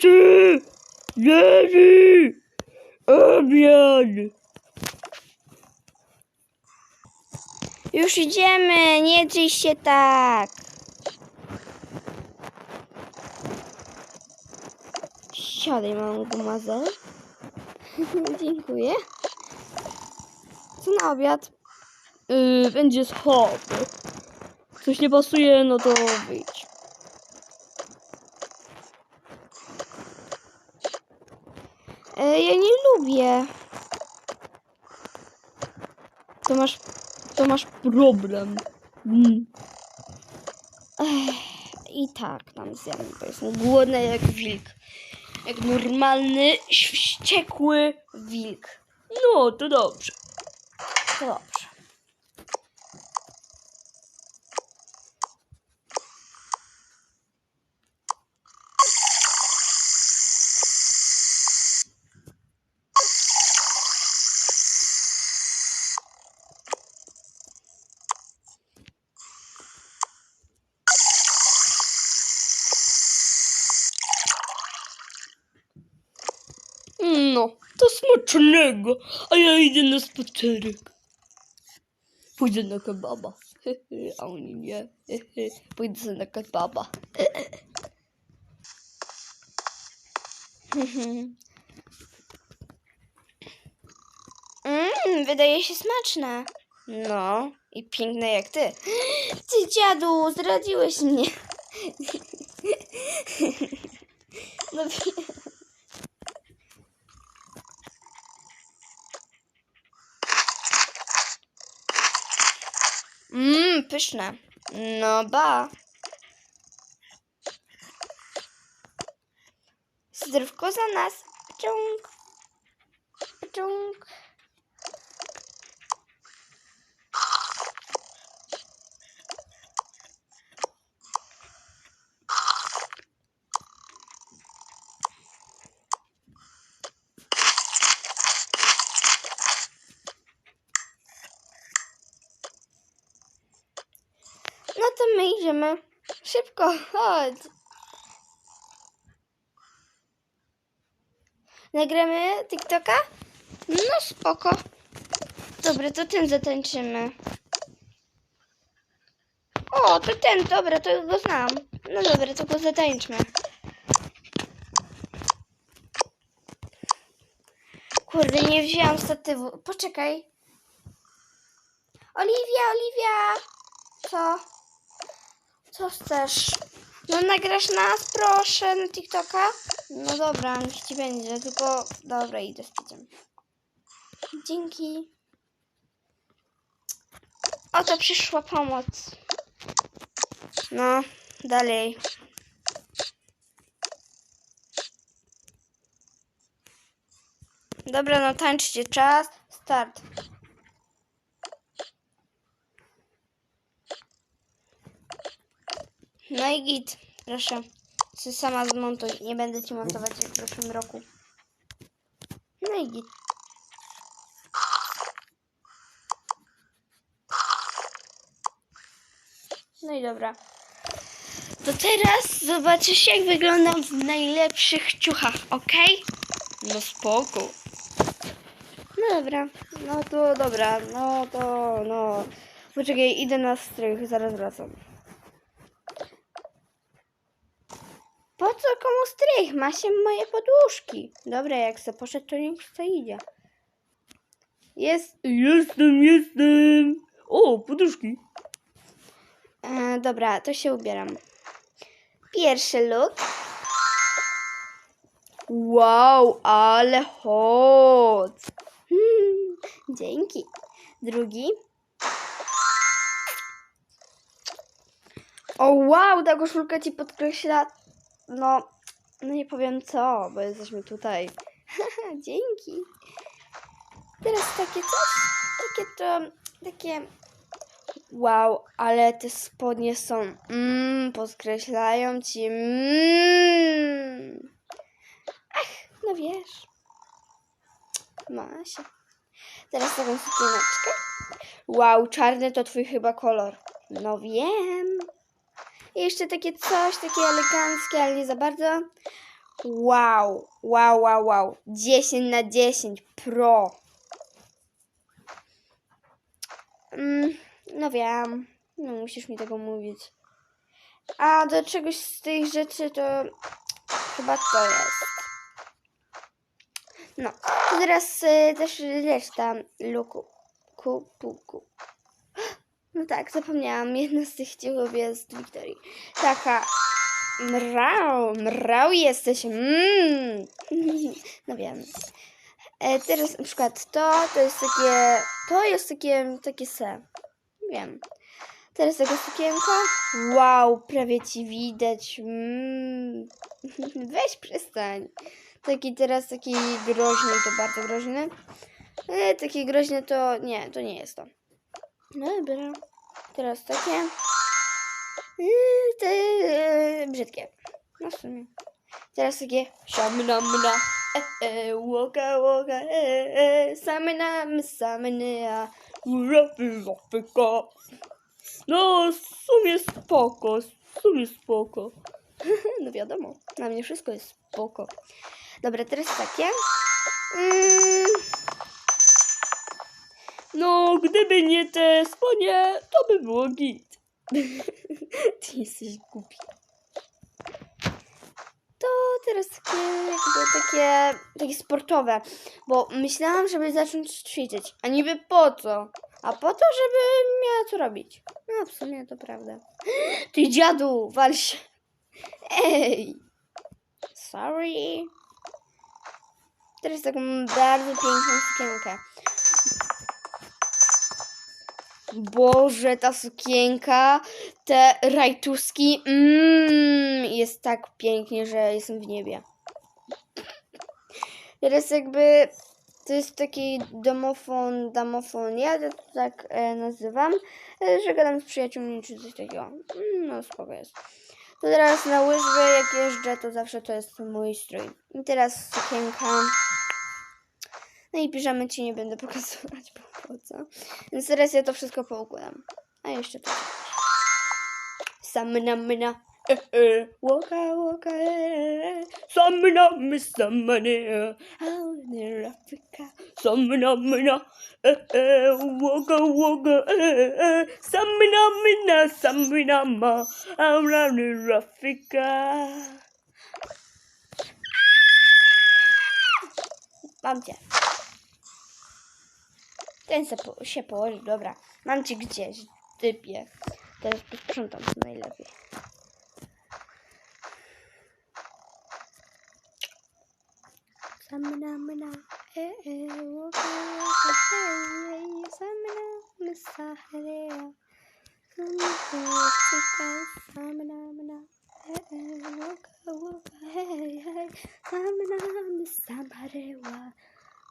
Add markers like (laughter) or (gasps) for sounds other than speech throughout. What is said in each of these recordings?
Pomocy! Jerzy! Obiad! Już idziemy, nie drzyj się tak. Siadaj, mam gumazę. (laughs) Dziękuję. Co na obiad? Yy, będzie schody. Coś nie pasuje, no to wyjdź. E, ja lubię. To masz, to masz problem. Mm. I tak nam zjadł, bo jestem głodna jak wilk. Jak normalny, wściekły wilk. No, to dobrze. To dobrze. No, to smacznego, a ja idę na spacerek. Pójdę na kebaba. (laughs) A oni nie. (laughs) Pójdę na kebaba. Mmm, (laughs) wydaje się smaczne. No, i piękne jak ty. (gasps) Ty, dziadu, zdradziłeś mnie. No wiem. Mmm, pyszne. No ba. Zdrówko za nas. Pciąg. Pciąg. No to my idziemy. Szybko, chodź. Nagramy TikToka? No spoko. Dobra, to ten zatańczymy. O, to ten, dobra, to go znam. No dobra, to go zatańczmy. Kurde, nie wzięłam statywu. Poczekaj. Oliwia, Oliwia! Co? Co chcesz? No nagrasz nas, proszę, na TikToka? No dobra, niech ci będzie, tylko... Dobra, idę z pidziem. Dzięki. Oto przyszła pomoc. No, dalej. Dobra, no tańczcie, czas, start. No i git, proszę. Ty sama zmontuj. Nie będę ci montować jak w zeszłym roku. No i git. No i dobra. To teraz zobaczysz jak wyglądam w najlepszych ciuchach, ok? No spoko. No dobra, no to dobra, no to no. Poczekaj, idę na strych, zaraz wracam. Po co komu strych? Ma się moje podłóżki. Dobra, jak se poszedł, to niech se idzie. Jest, Jestem, jestem. O, poduszki. e, dobra, to się ubieram. Pierwszy look. Wow, ale hot. Hmm, (laughs) dzięki. Drugi. O wow, ta koszulka ci podkreśla. No, no nie powiem co, bo jesteśmy tutaj. (laughs) Dzięki. Teraz takie coś, takie to, takie. Wow, ale te spodnie są. Mmm, podkreślają ci. Mmm. Ach, no wiesz. Ma się. Teraz taką sukieneczkę. Wow, czarny to twój chyba kolor. No wiem. I jeszcze takie coś, takie eleganckie, ale nie za bardzo. Wow, wow, wow, wow. 10 na 10, pro. Mm, no wiem, no musisz mi tego mówić. A do czegoś z tych rzeczy to chyba to jest. No, to teraz y, też reszta luku. Ku, puku. No tak, zapomniałam. Jedna z tych cichów jest Wiktorii. Taka mrał, mrał jesteś. Mm. (laughs) No wiem. E, teraz na przykład to, to jest takie, to jest takie, takie se. Wiem. Teraz taka sukienka. Wow, prawie ci widać. Mm. (laughs) Weź przestań. Taki teraz taki groźny to bardzo groźny. E, taki groźny to nie, to nie jest to. Dobra. Teraz takie. Te e, brzydkie. No w sumie. Teraz takie. Siamna mna. E, e, łoka, łoka, e, e, samena, samena. Urapy, Afryka. No, w sumie spoko, w sumie spoko. (laughs) No wiadomo, na mnie wszystko jest spoko. Dobra, teraz takie. Mm, No, gdyby nie te spodnie, to by było git. (laughs) ty jesteś głupi. To teraz takie, takie, takie sportowe, bo myślałam, żeby zacząć ćwiczyć, a niby po co? A po to, żeby miała co robić. No, w sumie to prawda. (gasps) Ty dziadu, wal się. Ej! Sorry. Teraz taką bardzo piękną sukienkę. Boże, ta sukienka, te rajtuski, mm, jest tak pięknie, że jestem w niebie. Teraz jakby to jest taki domofon, damofon, ja to tak e, nazywam, e, że gadam z przyjaciółmi czy coś takiego. Mm, no spoko jest. To teraz na łyżwy jak jeżdżę, to zawsze to jest mój strój. I teraz sukienka. No i piżamy ci nie będę (laughs) pokazywać, bo po co. Więc teraz ja to wszystko poukładam. A jeszcze to. Samna mna. E, e, waka, waka, e, e. Samna, my, samane, e. Out Africa. Samna, mna. E, e, waka, waka, e, e. Samna, mina, samna, ma. Around Africa. Mam cię. Ten se po, się położy, dobra. Mam cię gdzieś, typie. Teraz posprzątam to najlepiej. Samina, mina, e, e. Samina, Afrika, samina, mina, e, e, woka, woka,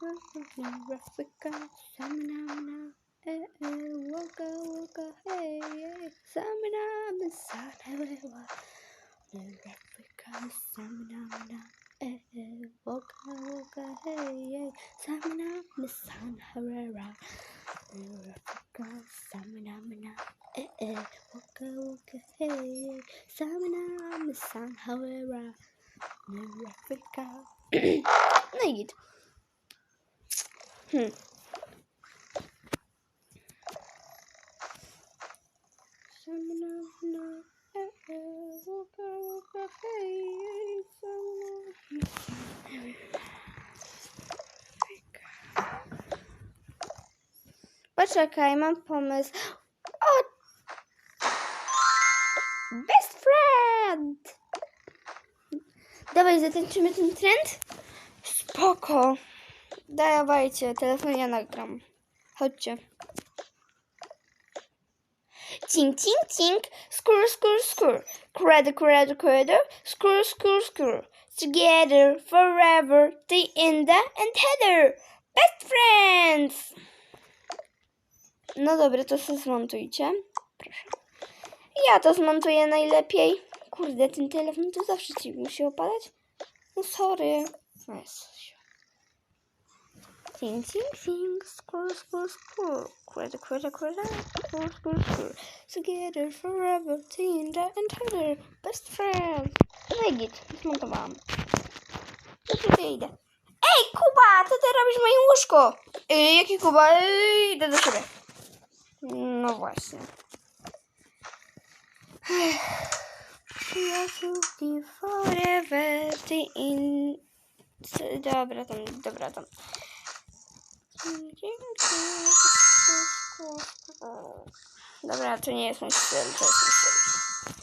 Africa, Samina, eh, eh, Waka, Waka, hey, hey, Samina, Misana, Africa, Samina, eh, eh, Waka, Waka, hey, hey, Samina. Poczekaj, mam pomysł. O! Best friend! Dawaj, zatańczymy ten trend? Spoko. Dawajcie, telefon ja nagram. Chodźcie. Cink, cink, cink, skur, skur, skur. Credit, credit, credit, skur, skur, skur. Together, forever, the Inda and Heather. Best friends! No dobra, to sobie zmontujcie. Proszę. Ja to zmontuję najlepiej. Kurde, ten telefon to zawsze ci musi opadać. No sorry. No jest. Ting, ting, ting, skur, skur, skur. Quetta, quetta, quetta, skur, skur, skur. Together forever, Tinda and Heather, best friends. No zmontowałam. To sobie idę. Ej, Kuba, co ty robisz w moim łóżku? Yy, jaki Kuba? Yy, idę do siebie. No właśnie. Przyjaciółki forever, ty in... Dobra, tam, dobra, tam. Dobra, to nie jest mój styl, to jest mój styl.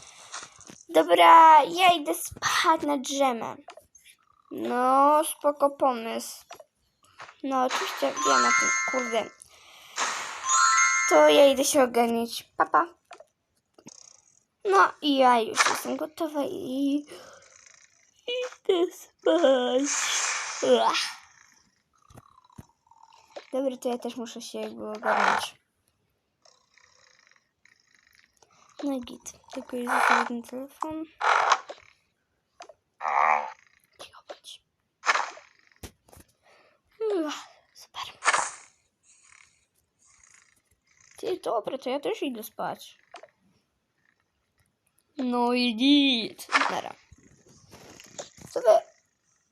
Dobra, ja idę spać na drzemę. No, spoko pomysł. No, oczywiście wiem o tym, kurde. To ja idę się ogarnić. Papa. No i ja już jestem gotowa i idę spać. Ach. Dobra, to ja też muszę się jakby ogarnąć. No git. Tylko jest jeden telefon. Cicho bądź. Ua, Ty, dobra, to ja też idę spać. No i git. Sobie...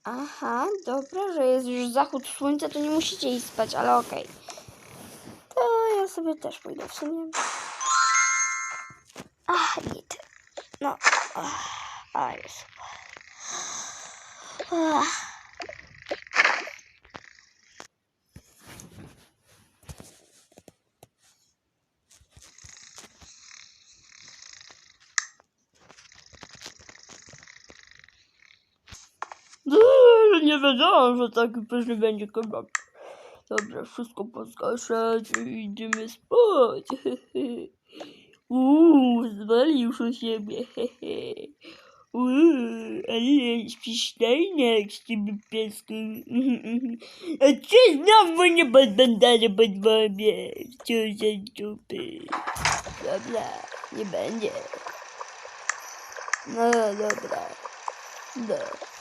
Aha, dobra, że jest już zachód słońca, to nie musicie iść spać, ale okej. To ja sobie też pójdę w sumie. Ach, git. No, ach, ale super. Ach. Nie wiedziałam, że taki pyszny będzie kebab. Dobra, wszystko poskaszę i idziemy spać. (laughs) Uuu, zwalił się siebie. (laughs) Uuu, ale śpisztajnek z ciebie piesku. (laughs) A czy znowu nie podbędę pod wobie? Co za dupy. Dobra, nie będzie. No dobra. No.